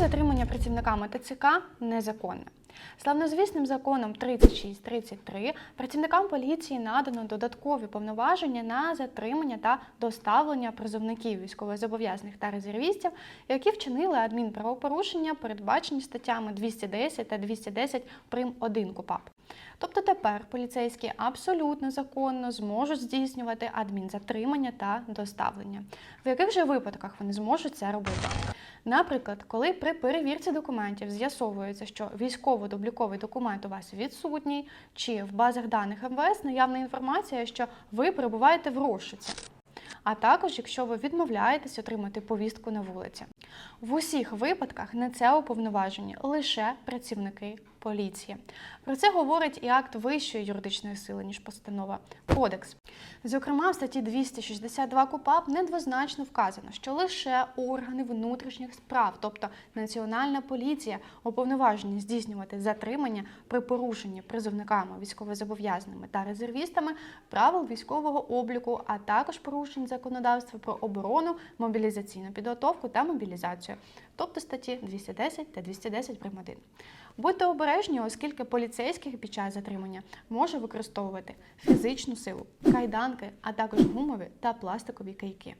затримання працівниками ТЦК незаконне. Славнозвісним законом 3633 працівникам поліції надано додаткові повноваження на затримання та доставлення призовників військовозобов'язаних та резервістів, які вчинили адмінправопорушення, передбачені статтями 210 та 210 прим. 1 КУПАП. Тобто тепер поліцейські абсолютно законно зможуть здійснювати адмінзатримання та доставлення. В яких же випадках вони зможуть це робити? Наприклад, коли при перевірці документів з'ясовується, що військово-дубліковий документ у вас відсутній, чи в базах даних МВС наявна інформація, що ви перебуваєте в розшуці. А також, якщо ви відмовляєтесь отримати повістку на вулиці. В усіх випадках на це уповноважені лише працівники поліції. Про це говорить і акт вищої юридичної сили, ніж постанова Кодекс. Зокрема, в статті 262 КУПАП недвозначно вказано, що лише органи внутрішніх справ, тобто Національна поліція, уповноважені здійснювати затримання при порушенні призовниками, військовозобов'язаними та резервістами правил військового обліку, а також порушень законодавства про оборону, мобілізаційну підготовку та мобілізацію, тобто статті 210 та 210 прим. 1. Будьте обережні, оскільки поліцейських під час затримання може використовувати фізичну силу, кайданки, а також гумові та пластикові кийки.